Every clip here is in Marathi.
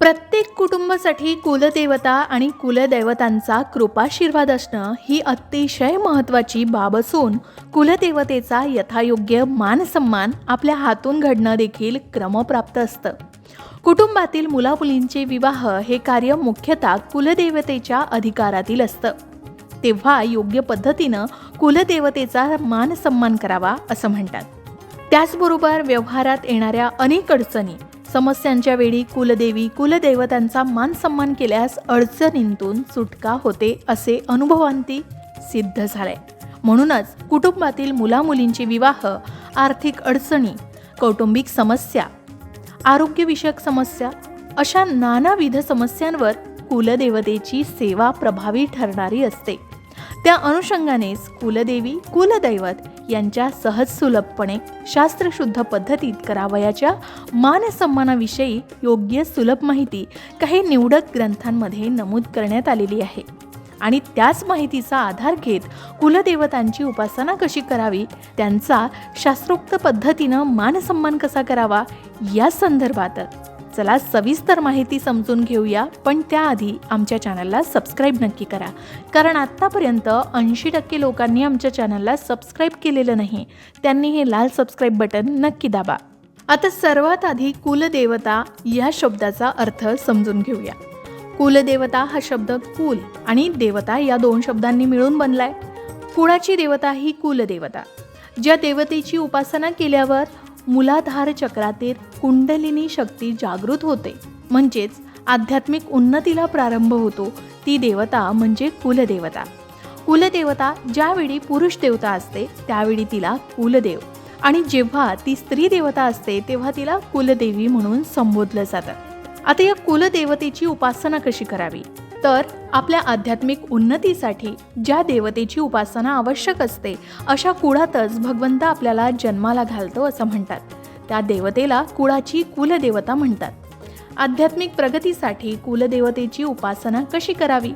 प्रत्येक कुटुंबासाठी कुलदेवता आणि कुलदैवतांचा कृपाशीर्वाद असणं ही अतिशय महत्त्वाची बाब असून कुलदेवतेचा यथायोग्य मानसन्मान आपल्या हातून घडणं देखील क्रमप्राप्त असतं. कुटुंबातील मुलामुलींचे विवाह हे कार्य मुख्यतः कुलदेवतेच्या अधिकारातील असतं. तेव्हा योग्य पद्धतीनं कुलदेवतेचा मान सन्मान करावा असं म्हणतात. त्याचबरोबर व्यवहारात येणाऱ्या अनेक अडचणी समस्यांच्या वेळी कुलदेवी कुलदैवतांचा मान सन्मान केल्यास अडचणींतून सुटका होते असे अनुभवांती सिद्ध झाले. म्हणूनच कुटुंबातील मुलामुलींचे विवाह आर्थिक अडचणी कौटुंबिक समस्या आरोग्यविषयक समस्या अशा नानाविध समस्यांवर कुलदेवतेची सेवा प्रभावी ठरणारी असते. त्या अनुषंगानेच कुलदेवी कुलदैवत यांच्या सहज सुलभपणे शास्त्रशुद्ध पद्धतीत करावयाच्या मानसन्मानाविषयी योग्य सुलभ माहिती काही निवडक ग्रंथांमध्ये नमूद करण्यात आलेली आहे. आणि त्याच माहितीचा आधार घेत कुलदेवतांची उपासना कशी करावी त्यांचा शास्त्रोक्त पद्धतीनं मानसन्मान कसा करावा या संदर्भात चला सविस्तर माहिती समजून घेऊया पण त्याआधी आमच्या चॅनलला सबस्क्राईब नक्की करा. कारण आत्तापर्यंत ऐंशी टक्के लोकांनी आमच्या चॅनलला सबस्क्राईब केलेलं नाही. त्यांनी हे लाल सबस्क्राईब बटन नक्की दाबा. आता सर्वात आधी कुलदेवता या शब्दाचा अर्थ समजून घेऊया. कुलदेवता हा शब्द कुल आणि देवता या दोन शब्दांनी मिळून बनलाय. कुळाची देवता ही कुलदेवता? ज्या देवतेची उपासना केल्यावर मुलाधार चक्रातील कुंडलिनी शक्ती जागृत होते. म्हणजेच आध्यात्मिक उन्नतीला प्रारंभ होतो. ती देवता म्हणजे कुलदेवता. कुलदेवता ज्यावेळी पुरुष देवता असते त्यावेळी तिला कुलदेव. आणि जेव्हा ती स्त्री देवता असते तेव्हा तिला कुलदेवी म्हणून संबोधलं जातं. आता या कुलदेवतेची उपासना कशी करावी? तर आपल्या आध्यात्मिक उन्नतीसाठी ज्या देवतेची उपासना आवश्यक असते अशा कुळातच भगवंत आपल्याला जन्माला घालतो असं म्हणतात. त्या देवतेला कुळाची कुलदेवता म्हणतात. आध्यात्मिक प्रगतीसाठी कुलदेवतेची उपासना कशी करावी?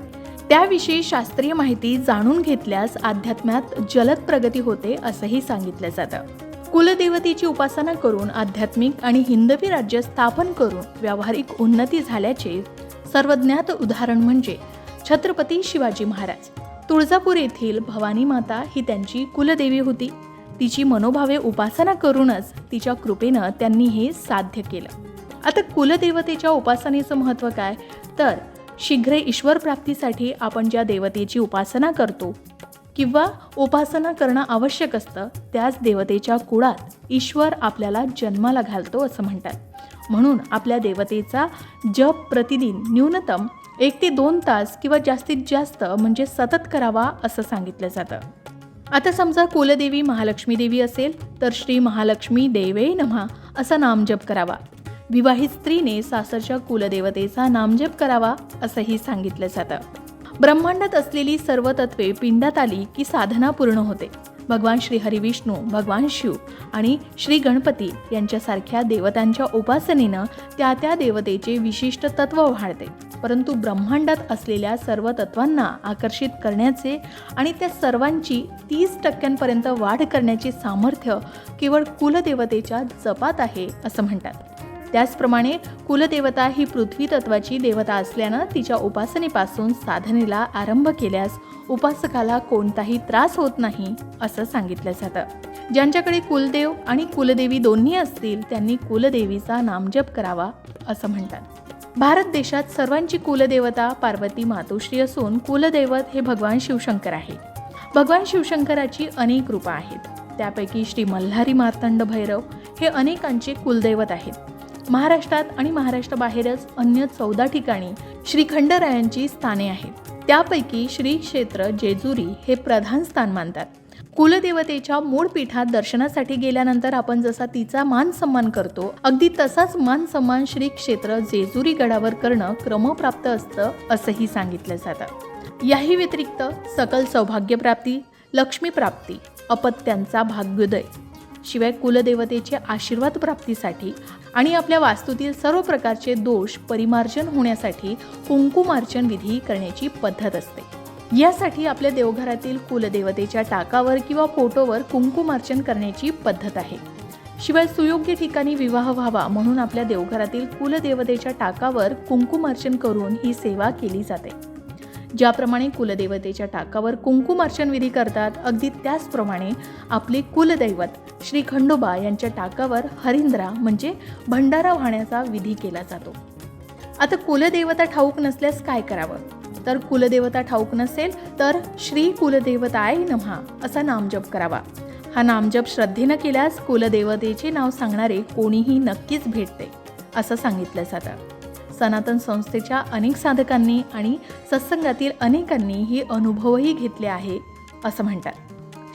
त्याविषयी शास्त्रीय माहिती जाणून घेतल्यास अध्यात्मात जलद प्रगती होते असंही सांगितलं जातं. कुलदेवतेची उपासना करून आध्यात्मिक आणि हिंदवी राज्य स्थापन करून व्यावहारिक उन्नती झाल्याचे सर्वज्ञात उदाहरण म्हणजे छत्रपती शिवाजी महाराज. तुळजापूर येथील भवानी माता ही त्यांची कुलदेवी होती. तिची मनोभावे उपासना करूनच तिच्या कृपेनं त्यांनी हे साध्य केलं. आता कुलदेवतेच्या उपासनेचं महत्त्व काय? तर शीघ्र ईश्वर प्राप्तीसाठी आपण ज्या देवतेची उपासना करतो किंवा उपासना करणं आवश्यक असतं त्याच देवतेच्या कुळात ईश्वर आपल्याला जन्माला घालतो असं म्हणतात. म्हणून आपल्या देवतेचा जप प्रतिदिन न्यूनतम एक ते दोन तास किंवा जास्तीत जास्त म्हणजे सतत करावा असं सांगितलं जातं. आता समजा कुलदेवी महालक्ष्मी देवी असेल तर श्री महालक्ष्मी देवे नमः असा नामजप करावा. विवाहित स्त्रीने सासरच्या कुलदेवतेचा नामजप करावा असंही सांगितलं जातं. ब्रह्मांडात असलेली सर्व तत्वे पिंडात आली की साधना पूर्ण होते. भगवान श्री हरिविष्णू भगवान शिव आणि श्री गणपती यांच्यासारख्या देवतांच्या उपासनेनं त्या त्या देवतेचे विशिष्ट तत्व वाढते. परंतु ब्रह्मांडात असलेल्या सर्व तत्वांना आकर्षित करण्याचे आणि त्या सर्वांची तीस टक्क्यांपर्यंत वाढ करण्याचे सामर्थ्य केवळ कुलदेवतेच्या जपात आहे असं म्हणतात. त्याचप्रमाणे कुलदेवता ही पृथ्वी तत्वाची देवता असल्यानं तिच्या उपासनेपासून साधनेला आरंभ केल्यास उपासकाला कोणताही त्रास होत नाही असं सांगितलं जातं. ज्यांच्याकडे कुलदेव आणि कुलदेवी दोन्ही असतील त्यांनी कुलदेवीचा नामजप करावा असं म्हणतात. भारत देशात सर्वांची कुलदेवता पार्वती मातोश्री असून कुलदैवत हे भगवान शिवशंकर आहे. भगवान शिवशंकराची अनेक रूपं आहेत. त्यापैकी श्री मल्हारी मार्तंड भैरव हे अनेकांचे कुलदैवत आहेत. महाराष्ट्रात आणि महाराष्ट्राबाहेरच अन्य चौदा ठिकाणी श्रीखंडरायांची स्थाने आहेत. त्यापैकी श्री क्षेत्र जेजुरी हे प्रधान स्थान मानतात. कुलदेवतेच्या मूळ पीठात दर्शनासाठी गेल्यानंतर आपण जसा तिचा मान सन्मान करतो अगदी तसाच मान सन्मान श्री क्षेत्र जेजुरी गडावर करणं क्रमप्राप्त असतं असंही सांगितलं जातं. याही व्यतिरिक्त सकल सौभाग्यप्राप्ती लक्ष्मीप्राप्ती अपत्यांचा भाग्योदय शिवाय कुलदेवतेचे आशीर्वाद प्राप्तीसाठी आणि आपल्या वास्तूतील सर्व प्रकारचे दोष परिमार्जन होण्यासाठी कुंकुमार्चन विधी करण्याची पद्धत असते. यासाठी आपल्या देवघरातील कुलदेवतेच्या टाकावर किंवा फोटोवर कुंकुमार्चन करण्याची पद्धत आहे. शिवाय सुयोग्य ठिकाणी विवाह व्हावा म्हणून आपल्या देवघरातील कुलदेवतेच्या टाकावर कुंकुमार्चन करून ही सेवा केली जाते. ज्याप्रमाणे कुलदेवतेच्या टाकावर कुंकुमार्चन विधी करतात अगदी त्याचप्रमाणे आपले कुलदैवत श्री खंडोबा यांच्या टाकावर हरिंद्रा म्हणजे भंडारा वाहण्याचा विधी केला जातो. आता कुलदेवता ठाऊक नसल्यास काय करावं? तर कुलदेवता ठाऊक नसेल तर श्री कुलदेवताय नम्हा असा नामजप करावा. हा नामजप श्रद्धेनं केल्यास कुलदेवतेचे नाव सांगणारे कोणीही नक्कीच भेटते असं सांगितलं जातं. सनातन संस्थेच्या अनेक साधकांनी आणि सत्संगातील अनेकांनी हे अनुभवही घेतले आहे असं म्हणतात.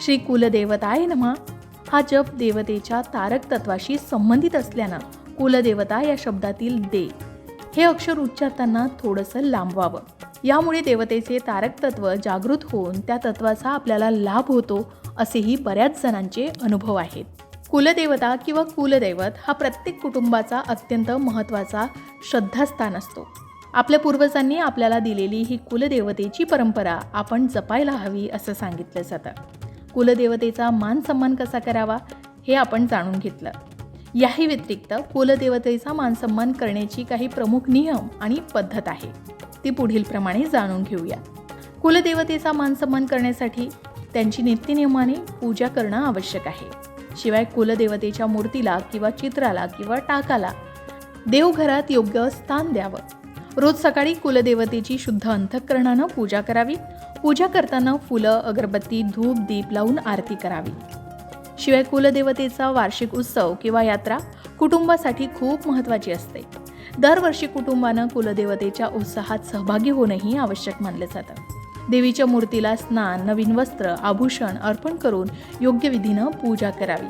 श्री कुलदेवताय नमः हा जप देवतेच्या तारक तत्वाशी संबंधित असल्यानं कुलदेवता या शब्दातील दे हे अक्षर उच्चारताना थोडंसं लांबवावं. यामुळे देवतेचे तारक तत्व जागृत होऊन त्या तत्वाचा आपल्याला लाभ होतो असेही बऱ्याच जणांचे अनुभव आहेत. कुलदेवता किंवा कुलदैवत हा प्रत्येक कुटुंबाचा अत्यंत महत्त्वाचा श्रद्धास्थान असतो. आपल्या पूर्वजांनी आपल्याला दिलेली ही कुलदेवतेची परंपरा आपण जपायला हवी असं सांगितलं जातं. कुलदेवतेचा मान सन्मान कसा करावा हे आपण जाणून घेतलं. याही व्यतिरिक्त कुलदेवतेचा मानसन्मान करण्याची काही प्रमुख नियम आणि पद्धत आहे. ती पुढीलप्रमाणे जाणून घेऊया. कुलदेवतेचा मानसन्मान करण्यासाठी त्यांची नित्यनियमाने पूजा करणं आवश्यक आहे. शिवाय कुलदेवतेच्या मूर्तीला किंवा चित्राला किंवा टाकाला देवघरात योग्य स्थान द्यावं. रोज सकाळी कुलदेवतेची शुद्ध अंतःकरणानं पूजा करावी. पूजा करताना फुलं अगरबत्ती धूप दीप लावून आरती करावी. शिवाय कुलदेवतेचा वार्षिक उत्सव किंवा यात्रा कुटुंबासाठी खूप महत्त्वाची असते. दरवर्षी कुटुंबानं कुलदेवतेच्या उत्साहात सहभागी होणंही आवश्यक मानलं जातं. देवीच्या मूर्तीला स्नान नवीन वस्त्र आभूषण अर्पण करून योग्य विधीनं पूजा करावी.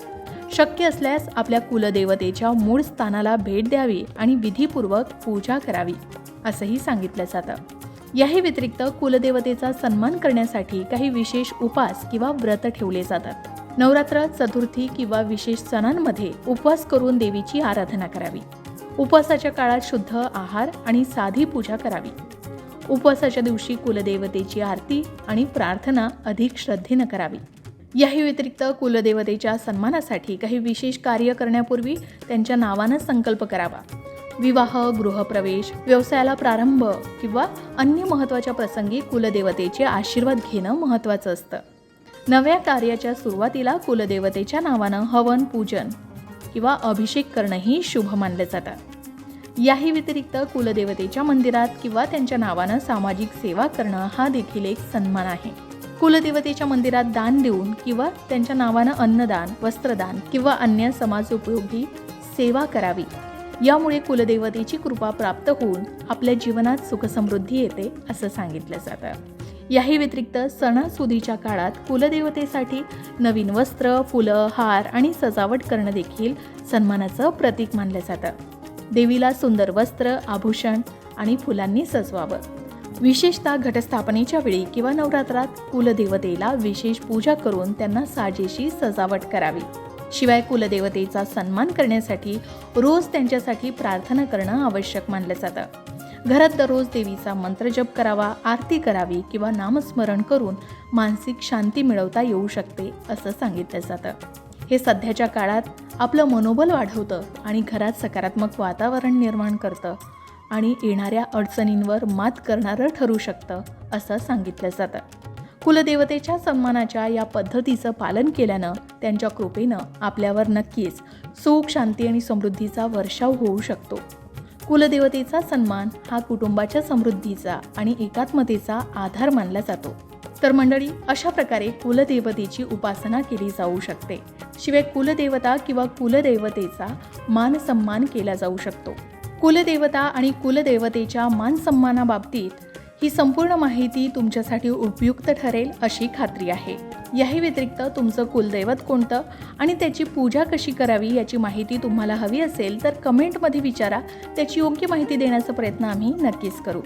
शक्य असल्यास आपल्या कुलदेवतेच्या मूळ स्थानाला भेट द्यावी आणि विधीपूर्वक पूजा करावी असंही सांगितलं जातं. याही व्यतिरिक्त कुलदेवतेचा सन्मान करण्यासाठी काही विशेष उपास किंवा व्रत ठेवले जातात. नवरात्र चतुर्थी किंवा विशेष सणांमध्ये उपवास करून देवीची आराधना करावी. उपवासाच्या काळात शुद्ध आहार आणि साधी पूजा करावी. उपवासाच्या दिवशी कुलदेवतेची आरती आणि प्रार्थना अधिक श्रद्धेनं करावी. याही व्यतिरिक्त कुलदेवतेच्या सन्मानासाठी काही विशेष कार्य करण्यापूर्वी त्यांच्या नावानं संकल्प करावा. विवाह गृहप्रवेश व्यवसायाला प्रारंभ किंवा अन्य महत्त्वाच्या प्रसंगी कुलदेवतेचे आशीर्वाद घेणं महत्त्वाचं असतं. नव्या कार्याच्या सुरुवातीला कुलदेवतेच्या नावानं हवन पूजन किंवा अभिषेक करणंही शुभ मानलं जातं. याही व्यतिरिक्त कुलदेवतेच्या मंदिरात किंवा त्यांच्या नावानं सामाजिक सेवा करणं हा देखील एक सन्मान आहे. कुलदेवतेच्या मंदिरात दान देऊन किंवा त्यांच्या नावानं अन्नदान वस्त्रदान किंवा अन्य समाज उपयोगी सेवा करावी. यामुळे कुलदेवतेची कृपा प्राप्त होऊन आपल्या जीवनात सुखसमृद्धी येते असं सांगितलं जातं. याही व्यतिरिक्त सणासुदीच्या काळात कुलदेवतेसाठी नवीन वस्त्र फुलं हार आणि सजावट करणं देखील सन्मानाचं प्रतीक मानलं जातं. देवीला सुंदर वस्त्र आभूषण आणि फुलांनी सजवावं. विशेषतः घटस्थापनेच्या वेळी किंवा नवरात्रात कुलदेवतेला विशेष पूजा करून त्यांना साजेशी सजावट करावी. शिवाय कुलदेवतेचा सन्मान करण्यासाठी रोज त्यांच्यासाठी प्रार्थना करणं आवश्यक मानलं जातं. घरात दररोज देवीचा मंत्रजप करावा आरती करावी किंवा नामस्मरण करून मानसिक शांती मिळवता येऊ शकते असं सांगितलं जातं. हे सध्याच्या काळात आपलं मनोबल वाढवतं आणि घरात सकारात्मक वातावरण निर्माण करतं आणि येणाऱ्या अडचणींवर मात करणारं ठरू शकतं असं सांगितलं जातं. कुलदेवतेच्या सन्मानाच्या या पद्धतीचं पालन केल्यानं त्यांच्या कृपेनं आपल्यावर नक्कीच सुख शांती आणि समृद्धीचा वर्षाव होऊ शकतो. कुलदेवतेचा सन्मान हा कुटुंबाच्या समृद्धीचा आणि एकात्मतेचा आधार मानला जातो. तर मंडळी अशा प्रकारे कुलदेवतेची उपासना केली जाऊ शकते. शिवाय कुलदेवता किंवा कुलदेवतेचा मान सन्मान केला जाऊ शकतो. कुलदेवता आणि कुलदेवतेच्या मान सन्मानाबाबतीत ही संपूर्ण माहिती तुमच्यासाठी उपयुक्त ठरेल अशी खात्री आहे. याही व्यतिरिक्त तुमचं कुलदैवत कोणतं आणि त्याची पूजा कशी करावी याची माहिती तुम्हाला हवी असेल तर कमेंटमध्ये विचारा. त्याची योग्य माहिती देण्याचा प्रयत्न आम्ही नक्कीच करू.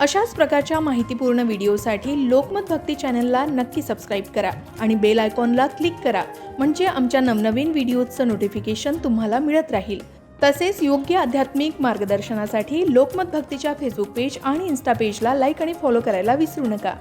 अशाच प्रकारच्या माहितीपूर्ण व्हिडिओसाठी लोकमत भक्ती चॅनलला नक्की सबस्क्राईब करा आणि बेल आयकॉनला क्लिक करा म्हणजे आमच्या नवनवीन व्हिडिओचं नोटिफिकेशन तुम्हाला मिळत राहील. तसेच योग्य आध्यात्मिक मार्गदर्शनासाठी लोकमत भक्तीच्या फेसबुक पेज आणि इन्स्टा पेजला लाईक आणि फॉलो करायला विसरू नका.